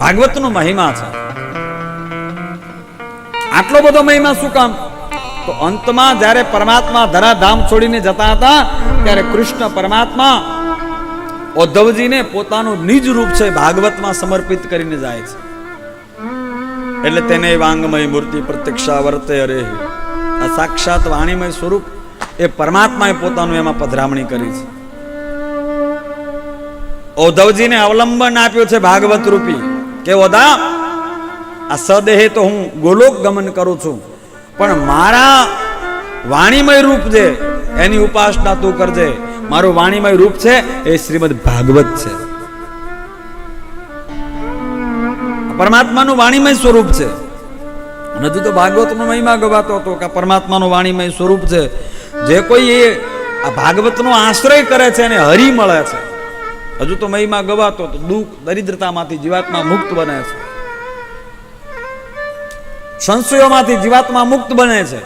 ભાગવતનો મહિમા છે. આટલો બધો મહિમા શું કામ? તો અંતમાં જ્યારે પરમાત્મા ધરાધામ છોડીને જતા હતા, ત્યારે કૃષ્ણ પરમાત્મા ઉદ્ધવજીને પોતાનું નિજ રૂપ છે ભાગવતમાં સમર્પિત કરીને જાય છે. એટલે તેને વાંગમય મૂર્તિ પ્રત્યક્ષા વર્તે અરે આ સાક્ષાત વાણીમય સ્વરૂપ એ પરમાત્માએ પોતાનું એમાં પધરામણી કરી છે. ઉદ્ધવજીને અવલંબન આપ્યું છે ભાગવત રૂપી કે દા આ સદેહે તો હું ગોલોક ગમન કરું છું, પણ મારા વાણીમય રૂપ છે એની ઉપાસના તું કરજે. મારું વાણીમય રૂપ છે, એ શ્રીમદ ભાગવત છે. પરમાત્માનું વાણીમય સ્વરૂપ છે. નથી તો ભાગવતનો મહિમા ગવાતો હતો કે પરમાત્માનું વાણીમય સ્વરૂપ છે. જે કોઈ એ આ ભાગવતનો આશ્રય કરે છે એને હરી મળે છે. હજુ તો મહિમા ગવાતો તો દુઃખ દરિદ્રતામાંથી જીવાત્મા મુક્ત બને છે. સંશયોમાંથી જીવાત્મા મુક્ત બને છે.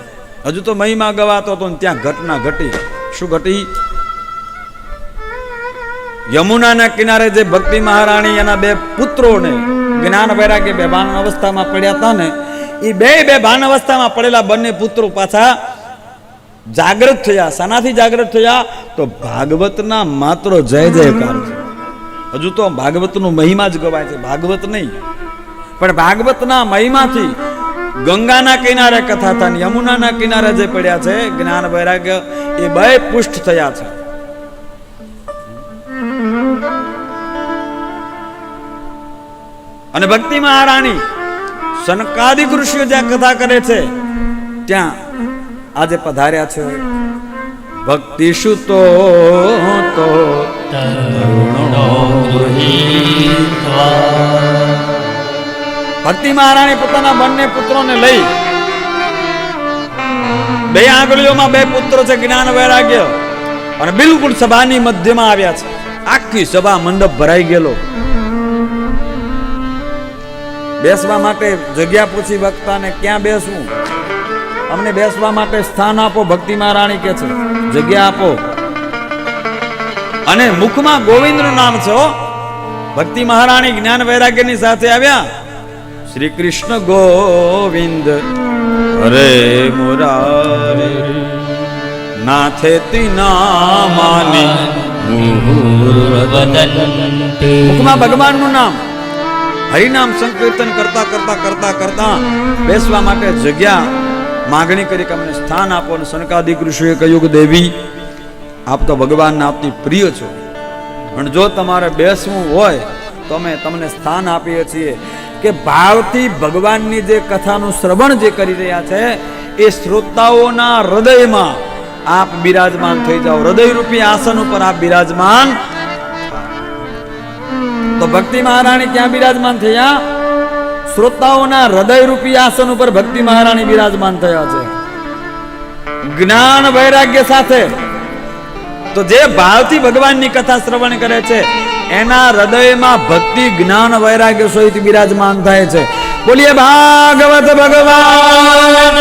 હજુ તો મહિમા ગવાતો તો ત્યાં ઘટના ઘટી. શું ઘટી? યમુનાના કિનારે જે ભક્તિ મહારાણી એના બે પુત્રોને જ્ઞાન વૈરાગ્ય બે ભાન અવસ્થામાં પડ્યા હતા ને એ બે બે ભાન અવસ્થામાં પડેલા બંને પુત્રો પાછા જાગૃત થયા, શાનાથી જાગૃત થયા, તો ભાગવતના માત્ર જય જયકાર છે. હજુ તો ભાગવતનો મહિમા જ ગવાય છે. ભાગવત નહીં. પણ ભાગવતના મહિમાથી ગંગાના કિનારે કથા થાય યમુનાના કિનારે જે પડ્યા છે, જ્ઞાન વૈરાગ્ય એ બે પુષ્ટ થયા છે. અને ભક્તિ મહારાણી સનકાદિક ઋષિઓ જ્યાં કથા કરે છે, ત્યાં આજે પધાર્યા છે. ભક્તિ સુતો તો ભક્તિ મહારાણી પોતાના બંને પુત્રોને લઈ બે આંગળીઓમાં બે પુત્રો છે, જ્ઞાન વૈરાગ્ય. અને બિલકુલ સભાની મધ્યમાં આવ્યા છે. આખી સભા મંડપ ભરાઈ ગયેલો. બેસવા માટે જગ્યા પૂછી વક્તાને ક્યાં બેસવું? અમને બેસવા માટે સ્થાન આપો, ભક્તિ મહારાણી કે છે? જગ્યા આપો. અને મુખમાં ગોવિંદનું નામ છે ભક્તિ મહારાણી જ્ઞાન વૈરાગ્યની સાથે આવ્યા. શ્રી કૃષ્ણ ગોવિંદ, હરે મુરારી. નાથે તીના માની મુખમાં નામ. હરિનામ સંકીર્તન કરતા કરતા કરતા કરતા બેસવા માટે જગ્યા માગણી કરી કે અમને સ્થાન આપો અને સનકાદિક ઋષિએ કહ્યું કે દેવી, આપ તો ભગવાનના આપની પ્રિય છો. પણ જો તમારે બેસવું હોય, તો અમે તમને સ્થાન આપીએ છીએ કે ભાવથી ભગવાનની જે કથાનું શ્રવણ જે કરી રહ્યા છે, એ શ્રોતાઓના હૃદયમાં આપ બિરાજમાન થઈ જાઓ. હૃદયરૂપી આસન ઉપર આપ બિરાજમાન. તો ભક્તિ મહારાણી ક્યાં બિરાજમાન થયા? શ્રોતાઓના હૃદયરૂપી આસન ઉપર ભક્તિ મહારાણી બિરાજમાન થયા છે. જ્ઞાન વૈરાગ્ય સાથે તો જે ભાવથી ભગવાનની કથા શ્રવણ કરે છે, એના હૃદયમાં ભક્તિ, જ્ઞાન, વૈરાગ્ય સહિત બિરાજમાન થાય છે. બોલીએ, ભાગવત ભગવાન.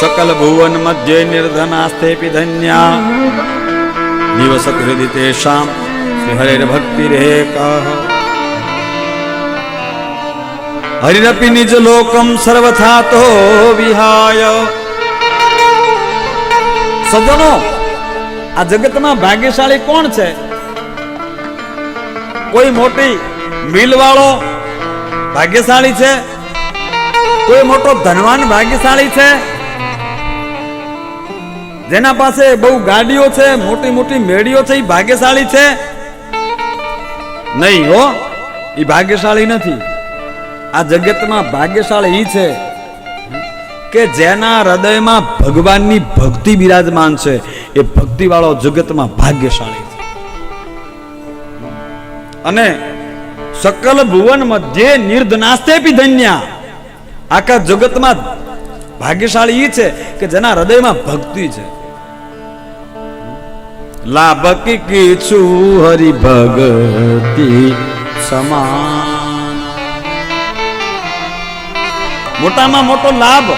સકલ ભુવન મધ્ય નિર્ધનાસ્તે ધન્યા દિવસ હૃદય તેષામ, શ્રી હરે ભક્તિ રે કહ. હરિરપી નિજ લોકમ સર્વથા તો વિહાય સજ્જનો આ જગતમાં ભાગ્યશાળી કોણ છે? કોઈ મોટી મિલ વાળો ભાગ્યશાળી છે? કોઈ મોટો ધનવાન ભાગ્યશાળી છે? જેના પાસે બહુ ગાડીઓ છે, મોટી મોટી મેળીઓ છે, એ ભાગ્યશાળી છે? નહીં હો, એ ભાગ્યશાળી નથી. આ જગતમાં ભાગ્યશાળી એ છે કે જેના હૃદયમાં ભગવાનની ભક્તિ બિરાજમાન છે, એ ભક્તિ વાળો જગતમાં ભાગ્યશાળી છે. અને સકલ ભુવન મધ્ય નિર્ધનાસ્તે ધન્યા. આખા જગતમાં ભાગ્યશાળી એ છે કે જેના હૃદયમાં ભક્તિ છે. લાભ કીછું હરિ ભગતી સમાન. મોટામાં મોટો લાભ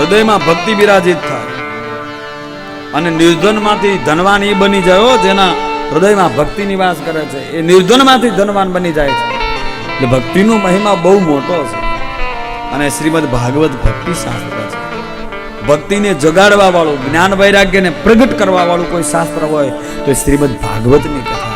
હૃદયમાં ભક્તિ બિરાજિત થાય. અને નિર્ધનમાંથી ધનવાન એ બની જાય જેના હૃદયમાં ભક્તિ નિવાસ કરે છે. એ નિર્ધનમાંથી ધનવાન બની જાય છે. એટલે ભક્તિનો મહિમા બહુ મોટો છે. અને શ્રીમદ ભાગવત ભક્તિ શાસ્ત્ર છે. ભક્તિને જગાડવા વાળું જ્ઞાન વૈરાગ્યને પ્રગટ કરવા વાળું કોઈ શાસ્ત્ર હોય, તો શ્રીમદ ભાગવતની કથા